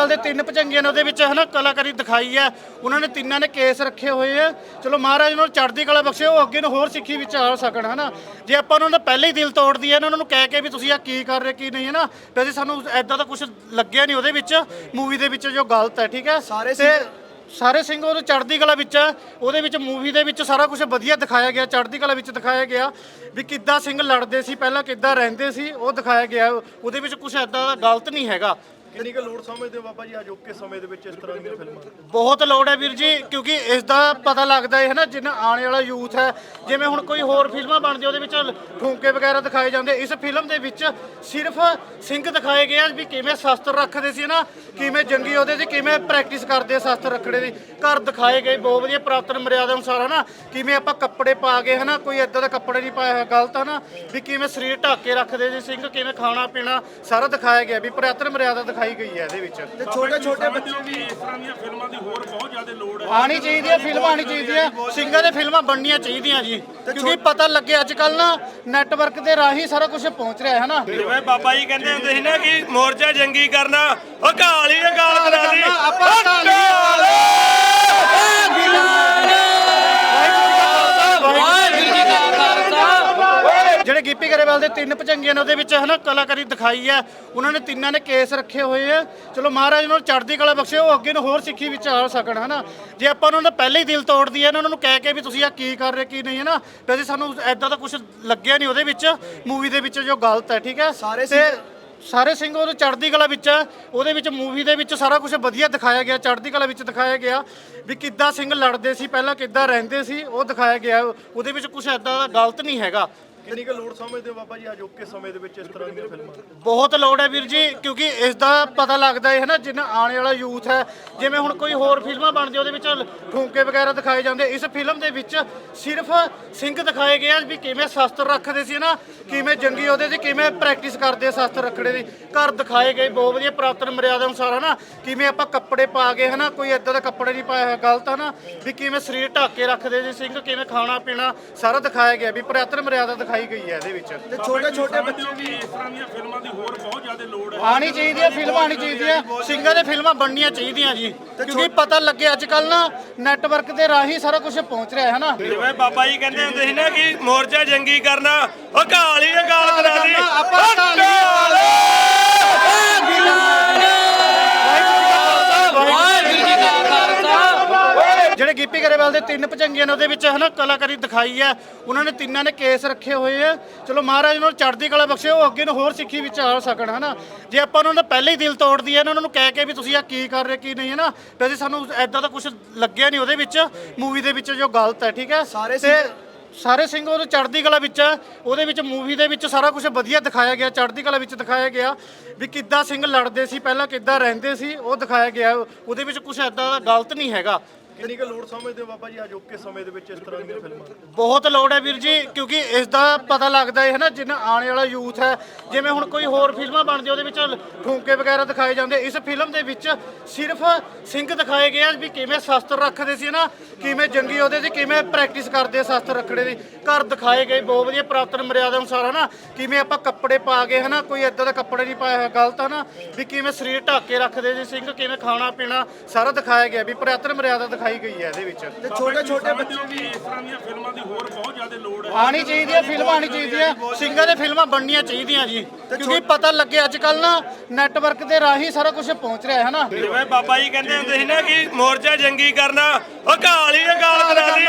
ਗਰੇਵਾਲ ਦੇ ਤਿੰਨ ਭਜੰਗੀਆਂ ਨੇ ਉਹਦੇ ਵਿੱਚ ਹਨਾ ਕਲਾਕਾਰੀ ਦਿਖਾਈ ਹੈ। ਉਹਨਾਂ ਨੇ ਤਿੰਨਾਂ ਨੇ ਕੇਸ ਰੱਖੇ ਹੋਏ ਆ। ਚਲੋ ਮਹਾਰਾਜ ਨੂੰ ਚੜ੍ਹਦੀ ਕਲਾ ਬਖਸ਼ੇ ਉਹ ਅੱਗੇ ਨੂੰ ਹੋਰ ਸਿੱਖੀ ਵਿੱਚ ਆ ਸਕਣ ਹਨਾ। ਜੇ ਆਪਾਂ ਉਹਨਾਂ ਦਾ ਪਹਿਲੇ ਹੀ ਦਿਲ ਤੋੜ ਦਈਏ ਉਹਨਾਂ ਨੂੰ ਕਹਿ ਕੇ ਵੀ ਤੁਸੀਂ ਆ ਕੀ ਕਰ ਰਹੇ ਕੀ ਨਹੀਂ ਹਨਾ ਵੈਸੇ ਸਾਨੂੰ ਐਦਾਂ ਦਾ ਕੁਝ ਲੱਗਿਆ ਨਹੀਂ ਉਹਦੇ ਵਿੱਚ। ਮੂਵੀ ਦੇ ਵਿੱਚ ਜੋ ਗਲਤ ਹੈ ਠੀਕ ਹੈ। ਸਾਰੇ ਸਾਰੇ ਸਿੰਘ ਉਹ ਚੜ੍ਹਦੀ ਕਲਾ ਵਿੱਚ ਉਹਦੇ ਵਿੱਚ ਮੂਵੀ ਦੇ ਵਿੱਚ ਸਾਰਾ ਕੁਝ ਵਧੀਆ ਦਿਖਾਇਆ ਗਿਆ ਚੜ੍ਹਦੀ ਕਲਾ ਵਿੱਚ ਦਿਖਾਇਆ ਗਿਆ। ਵੀ ਕਿੱਦਾਂ ਸਿੰਘ ਲੜਦੇ ਸੀ ਪਹਿਲਾਂ ਕਿੱਦਾਂ ਰਹਿੰਦੇ ਸੀ ਉਹ ਦਿਖਾਇਆ ਗਿਆ। ਉਹਦੇ ਵਿੱਚ ਕੁਝ ਐਦਾਂ ਦਾ ਗਲਤ ਨਹੀਂ ਹੈਗਾ। ਕਿੰਨੀ ਕੁ ਲੋੜ ਸਮਝਦੇ ਹੋ ਬਾਬਾ ਜੀ ਅਜੋਕੇ ਸਮੇਂ ਦੇ ਵਿੱਚ ਇਸ ਤਰ੍ਹਾਂ ਦੀਆਂ ਫਿਲਮਾਂ? ਬਹੁਤ ਲੋੜ ਹੈ ਵੀਰ ਜੀ, ਕਿਉਂਕਿ ਇਸ ਦਾ ਪਤਾ ਲੱਗਦਾ ਹੈ ਨਾ, ਜਿੰਨਾ ਆਉਣ ਵਾਲਾ ਯੂਥ ਹੈ, ਜਿਵੇਂ ਹੁਣ ਕੋਈ ਹੋਰ ਫਿਲਮਾਂ ਬਣਦੀ ਉਹਦੇ ਵਿੱਚ ਠੂੰਕੇ ਵਗੈਰਾ ਦਿਖਾਏ ਜਾਂਦੇ। ਇਸ ਫਿਲਮ ਦੇ ਵਿੱਚ ਸਿਰਫ ਸਿੰਘ ਦਿਖਾਏ ਗਏ ਆ ਵੀ ਕਿਵੇਂ ਸ਼ਸਤਰ ਰੱਖਦੇ ਸੀ ਨਾ, ਕਿਵੇਂ ਜੰਗੀ ਉਹਦੇ ਤੇ ਕਿਵੇਂ ਪ੍ਰੈਕਟਿਸ ਕਰਦੇ ਆ ਸ਼ਸਤਰ ਰੱਖਣੇ ਦੀ। ਘਰ ਦਿਖਾਏ ਗਏ ਬਹੁਤ ਵਧੀਆ ਪ੍ਰਾਪਤਨ ਮਰਿਆਦਾ ਅਨੁਸਾਰ, ਹਨਾ, ਕਿਵੇਂ ਆਪਾਂ ਕੱਪੜੇ ਪਾ ਕੇ, ਹਨਾ, ਕੋਈ ਇਦਾਂ ਦਾ ਕੱਪੜੇ ਨਹੀਂ ਪਾਇਆ ਹੋਇਆ, ਗਲਤ ਹਨਾ ਵੀ ਕਿਵੇਂ ਸਰੀਰ ਢੱਕ ਕੇ ਰੱਖਦੇ ਸੀ, ਸਿੰਘ ਕਿਵੇਂ ਖਾਣਾ ਪੀਣਾ ਸਾਰਾ ਦਿਖਾਇਆ ਗਿਆ, ਵੀ ਪ੍ਰਾਪਤਨ ਮਰਿਆਦਾ ਦਿਖਾਈ ਗਈ ਹੈ ਇਹਦੇ ਵਿੱਚ। ਤੇ ਛੋਟੇ ਛੋਟੇ ਬੱਚੇ ਵੀ ਇਸ ਤਰ੍ਹਾਂ ਦੀਆਂ ਫਿਲਮਾਂ ਦੀ ਹੋਰ ਬਹੁਤ ਜ਼ਿਆਦਾ ਲੋੜ ਹੈ। ਆਣੀ ਚਾਹੀਦੀ ਹੈ ਫਿਲਮ ਆਣੀ ਚਾਹੀਦੀ ਹੈ। ਸਿੰਘਾਂ ਦੇ ਫਿਲਮਾਂ ਬਣਨੀਆਂ ਚਾਹੀਦੀਆਂ ਜੀ। ਕਿਉਂਕਿ ਪਤਾ ਲੱਗੇ ਅੱਜ ਕੱਲ ਨਾ ਨੈਟਵਰਕ ਦੇ ਰਾਹੀਂ ਸਾਰਾ ਕੁਝ ਪਹੁੰਚ ਰਿਹਾ ਹੈ ਨਾ ਜਿਵੇਂ ਬਾਬਾ ਜੀ ਕਹਿੰਦੇ ਹੁੰਦੇ ਸੀ ਨਾ ਕਿ ਮੋਰਚਾ ਜੰਗੀ ਕਰਨਾ ਉਹ ਕਾਲੀ ਇਹ ਗਾਲ ਕਰਾ ਦੀ ਆਪਾਂ ਢਾਲੀ ਜਿਹੜੇ ਗਿੱਪੀ ਗਰੇਵਾਲ ਦੇ ਤਿੰਨ ਭਜੰਗੀਆਂ ਨੇ ਉਹਦੇ ਵਿੱਚ ਹਨਾ ਕਲਾਕਾਰੀ ਦਿਖਾਈ ਹੈ। ਉਹਨਾਂ ਨੇ ਤਿੰਨਾਂ ਨੇ ਕੇਸ ਰੱਖੇ ਹੋਏ ਆ। ਚਲੋ ਮਹਾਰਾਜ ਨੂੰ ਚੜ੍ਹਦੀ ਕਲਾ ਬਖਸ਼ੇ ਉਹ ਅੱਗੇ ਨੂੰ ਹੋਰ ਸਿੱਖੀ ਵਿੱਚ ਆ ਸਕਣ ਹਨਾ। ਜੇ ਆਪਾਂ ਉਹਨਾਂ ਦਾ ਪਹਿਲੇ ਹੀ ਦਿਲ ਤੋੜ ਦਈਏ ਉਹਨਾਂ ਨੂੰ ਕਹਿ ਕੇ ਵੀ ਤੁਸੀਂ ਆ ਕੀ ਕਰ ਰਹੇ ਕੀ ਨਹੀਂ ਹਨਾ ਵੈਸੇ ਸਾਨੂੰ ਐਦਾਂ ਦਾ ਕੁਝ ਲੱਗਿਆ ਨਹੀਂ ਉਹਦੇ ਵਿੱਚ ਮੂਵੀ ਦੇ ਵਿੱਚ ਜੋ ਗਲਤ ਹੈ ਠੀਕ ਹੈ। ਸਾਰੇ ਸਾਰੇ ਸਿੰਘ ਉਹ ਚੜ੍ਹਦੀ ਕਲਾ ਵਿੱਚ ਆ ਉਹਦੇ ਵਿੱਚ ਮੂਵੀ ਦੇ ਵਿੱਚ ਸਾਰਾ ਕੁਝ ਵਧੀਆ ਦਿਖਾਇਆ ਗਿਆ ਚੜ੍ਹਦੀ ਕਲਾ ਵਿੱਚ ਦਿਖਾਇਆ ਗਿਆ। ਵੀ ਕਿੱਦਾਂ ਸਿੰਘ ਲੜਦੇ ਸੀ ਪਹਿਲਾਂ ਕਿੱਦਾਂ ਰਹਿੰਦੇ ਸੀ ਉਹ ਦਿਖਾਇਆ ਗਿਆ। ਉਹਦੇ ਵਿੱਚ ਕੁਝ ਐਦਾਂ ਦਾ ਗਲਤ ਨਹੀਂ ਹੈਗਾ। ਕਿੰਨੀ ਕੁ ਲੋੜ ਸਮਝਦੇ ਹੋ ਬਾਬਾ ਜੀ? ਅਜੋਕੇ ਸਮੇਂ ਦੇ ਵਿੱਚ ਇਸ ਤਰ੍ਹਾਂ ਦੀਆਂ ਫਿਲਮਾਂ? ਬਹੁਤ ਲੋੜ ਹੈ ਵੀਰ ਜੀ, ਕਿਉਂਕਿ ਇਸ ਦਾ ਪਤਾ ਲੱਗਦਾ ਹੈ ਨਾ, ਜਿੰਨਾ ਆਉਣ ਵਾਲਾ ਯੂਥ ਹੈ। ਜਿਵੇਂ ਹੁਣ ਕੋਈ ਹੋਰ ਫਿਲਮਾਂ ਬਣਦੀ ਉਹਦੇ ਵਿੱਚ ਠੂੰਕੇ ਵਗੈਰਾ ਦਿਖਾਏ ਜਾਂਦੇ। ਇਸ ਫਿਲਮ ਦੇ ਵਿੱਚ ਸਿਰਫ ਸਿੰਘ ਦਿਖਾਏ ਗਏ ਆ ਵੀ ਕਿਵੇਂ ਸ਼ਸਤਰ ਰੱਖਦੇ ਸੀ ਨਾ, ਕਿਵੇਂ ਜੰਗੀ ਉਹਦੇ ਤੇ, ਕਿਵੇਂ ਪ੍ਰੈਕਟਿਸ ਕਰਦੇ ਆ ਸ਼ਸਤਰ ਰੱਖੜੇ ਦੀ। ਘਰ ਦਿਖਾਏ ਗਏ, ਬਹੁਤ ਵਧੀਆ ਪ੍ਰਾਪਤਨ ਮਰਿਆਦਾ ਅਨੁਸਾਰ, ਹਨਾ। ਕਿਵੇਂ ਆਪਾਂ ਕੱਪੜੇ ਪਾ ਕੇ, ਹਨਾ, ਕੋਈ ਇਦਾਂ ਦਾ ਕੱਪੜੇ ਨਹੀਂ ਪਾਇਆ ਹੋਇਆ, ਗਲਤ ਹਨਾ ਵੀ ਕਿਵੇਂ ਸਰੀਰ ਢੱਕ ਕੇ ਰੱਖਦੇ ਸੀ ਸਿੰਘ, ਕਿਵੇਂ ਖਾਣਾ ਪੀਣਾ ਸਾਰਾ ਦਿਖਾਇਆ ਗਿਆ, ਵੀ ਪ੍ਰਾਪਤਨ ਮਰਿਆਦਾ ਦਿਖਾਈ ਗਈ ਹੈ ਇਹਦੇ ਵਿੱਚ। ਤੇ ਛੋਟੇ ਛੋਟੇ ਬੱਚੇ ਵੀ ਇਸ ਤਰ੍ਹਾਂ ਦੀਆਂ ਫਿਲਮਾਂ ਦੀ ਹੋਰ ਬਹੁਤ ਜ਼ਿਆਦਾ ਲੋੜ ਹੈ। ਆਣੀ ਚਾਹੀਦੀ ਹੈ ਫਿਲਮ ਆਣੀ ਚਾਹੀਦੀ ਹੈ। ਸਿੰਘਾਂ ਦੇ ਫਿਲਮਾਂ ਬਣਨੀਆਂ ਚਾਹੀਦੀਆਂ ਜੀ। ਕਿਉਂਕਿ ਪਤਾ ਲੱਗੇ ਅੱਜ ਕੱਲ ਨਾ ਨੈਟਵਰਕ ਦੇ ਰਾਹੀਂ ਸਾਰਾ ਕੁਝ ਪਹੁੰਚ ਰਿਹਾ ਹੈ ਨਾ ਜਿਵੇਂ ਬਾਬਾ ਜੀ ਕਹਿੰਦੇ ਹੁੰਦੇ ਸੀ ਨਾ ਕਿ ਮੋਰਚਾ ਜੰਗੀ ਕਰਨਾ ਉਹ ਕਾਲੀ ਇਹ ਗਾਲ ਕਰਾ ਦੀ ਆਪਾਂ ਜਿਹੜੇ ਗਿੱਪੀ ਗਰੇਵਾਲ ਦੇ ਤਿੰਨ ਭਜੰਗੀਆਂ ਨੇ ਉਹਦੇ ਵਿੱਚ ਹਨਾ ਕਲਾਕਾਰੀ ਦਿਖਾਈ ਹੈ। ਉਹਨਾਂ ਨੇ ਤਿੰਨਾਂ ਨੇ ਕੇਸ ਰੱਖੇ ਹੋਏ ਆ। ਚਲੋ ਮਹਾਰਾਜ ਨੂੰ ਚੜ੍ਹਦੀ ਕਲਾ ਬਖਸ਼ੇ ਉਹ ਅੱਗੇ ਨੂੰ ਹੋਰ ਸਿੱਖੀ ਵਿੱਚ ਆ ਸਕਣ ਹਨਾ। ਜੇ ਆਪਾਂ ਉਹਨਾਂ ਦਾ ਪਹਿਲੇ ਹੀ ਦਿਲ ਤੋੜ ਦਈਏ ਨਾ ਉਹਨਾਂ ਨੂੰ ਕਹਿ ਕੇ ਵੀ ਤੁਸੀਂ ਆ ਕੀ ਕਰ ਰਹੇ ਕੀ ਨਹੀਂ ਹਨਾ ਵੈਸੇ ਸਾਨੂੰ ਐਦਾਂ ਦਾ ਕੁਝ ਲੱਗਿਆ ਨਹੀਂ ਉਹਦੇ ਵਿੱਚ ਮੂਵੀ ਦੇ ਵਿੱਚ ਜੋ ਗਲਤ ਹੈ ਠੀਕ ਹੈ। ਸਾਰੇ ਤੇ ਸਾਰੇ ਸਿੰਘ ਉਹ ਚੜ੍ਹਦੀ ਕਲਾ ਵਿੱਚ ਆ ਉਹਦੇ ਵਿੱਚ ਮੂਵੀ ਦੇ ਵਿੱਚ ਸਾਰਾ ਕੁਝ ਵਧੀਆ ਦਿਖਾਇਆ ਗਿਆ ਚੜ੍ਹਦੀ ਕਲਾ ਵਿੱਚ ਦਿਖਾਇਆ ਗਿਆ। ਵੀ ਕਿੱਦਾਂ ਸਿੰਘ ਲੜਦੇ ਸੀ ਪਹਿਲਾਂ ਕਿੱਦਾਂ ਰਹਿੰਦੇ ਸੀ ਉਹ ਦਿਖਾਇਆ ਗਿਆ। ਉਹਦੇ ਵਿੱਚ ਕੁਝ ਐਦਾਂ ਦਾ ਗਲਤ ਨਹੀਂ ਹੈਗਾ। ਕਿੰਨੀ ਕੁ ਲੋੜ ਸਮਝਦੇ ਹੋ ਬਾਬਾ ਜੀ ਅਜੋਕੇ ਸਮੇਂ ਦੇ ਵਿੱਚ ਇਸ ਤਰ੍ਹਾਂ ਦੀਆਂ ਫਿਲਮਾਂ? ਬਹੁਤ ਲੋੜ ਹੈ ਵੀਰ ਜੀ, ਕਿਉਂਕਿ ਇਸ ਦਾ ਪਤਾ ਲੱਗਦਾ ਹੈ ਨਾ, ਜਿੰਨਾ ਆਉਣ ਵਾਲਾ ਯੂਥ ਹੈ, ਜਿਵੇਂ ਹੁਣ ਕੋਈ ਹੋਰ ਫਿਲਮਾਂ ਬਣਦੀ ਉਹਦੇ ਵਿੱਚ ਠੂੰਕੇ ਵਗੈਰਾ ਦਿਖਾਏ ਜਾਂਦੇ। ਇਸ ਫਿਲਮ ਦੇ ਵਿੱਚ ਸਿਰਫ ਸਿੰਘ ਦਿਖਾਏ ਗਏ ਆ ਵੀ ਕਿਵੇਂ ਸ਼ਸਤਰ ਰੱਖਦੇ ਸੀ ਨਾ, ਕਿਵੇਂ ਜੰਗੀ ਉਹਦੇ ਤੇ ਕਿਵੇਂ ਪ੍ਰੈਕਟਿਸ ਕਰਦੇ ਆ ਸ਼ਸਤਰ ਰੱਖਣੇ ਦੀ। ਘਰ ਦਿਖਾਏ ਗਏ, ਬਹੁਤ ਵਧੀਆ ਪੁਰਾਤਨ ਮਰਿਆਦਾ ਅਨੁਸਾਰ ਹਨਾ ਕਿਵੇਂ ਆਪਾਂ ਕੱਪੜੇ ਪਾ ਕੇ ਹਨਾ ਕੋਈ ਇਦਾਂ ਦਾ ਕੱਪੜੇ ਨਹੀਂ ਪਾਇਆ ਹੋਇਆ, ਗਲਤ ਹਨਾ ਵੀ ਕਿਵੇਂ ਸਰੀਰ ਢੱਕ ਕੇ ਰੱਖਦੇ ਸੀ ਸਿੰਘ, ਕਿਵੇਂ ਖਾਣਾ ਪੀਣਾ ਸਾਰਾ ਦਿਖਾਇਆ ਗਿਆ, ਵੀ ਪੁਰਾਤਨ ਮਰਿਆਦਾ ਦਿਖਾਈ ਗਈ ਹੈ ਇਹਦੇ ਵਿੱਚ। ਤੇ ਛੋਟੇ ਛੋਟੇ ਬੱਚੇ ਵੀ ਇਸ ਤਰ੍ਹਾਂ ਦੀਆਂ ਫਿਲਮਾਂ ਦੀ ਹੋਰ ਬਹੁਤ ਜ਼ਿਆਦਾ ਲੋੜ ਹੈ। ਆਣੀ ਚਾਹੀਦੀ ਹੈ ਫਿਲਮ ਆਣੀ ਚਾਹੀਦੀ ਹੈ। ਸਿੰਘਾਂ ਦੇ ਫਿਲਮਾਂ ਬਣਨੀਆਂ ਚਾਹੀਦੀਆਂ ਜੀ। ਕਿਉਂਕਿ ਪਤਾ ਲੱਗੇ ਅੱਜ ਕੱਲ ਨਾ ਨੈਟਵਰਕ ਦੇ ਰਾਹੀਂ ਸਾਰਾ ਕੁਝ ਪਹੁੰਚ ਰਿਹਾ ਹੈ ਨਾ। ਜਿਵੇਂ ਬਾਬਾ ਜੀ ਕਹਿੰਦੇ ਹੁੰਦੇ ਸੀ ਨਾ ਕਿ ਮੋਰਚਾ ਜੰਗੀ ਕਰਨਾ ਉਹ ਕਾਲੀ ਇਹ ਗਾਲ ਕਰਾ ਦੀ।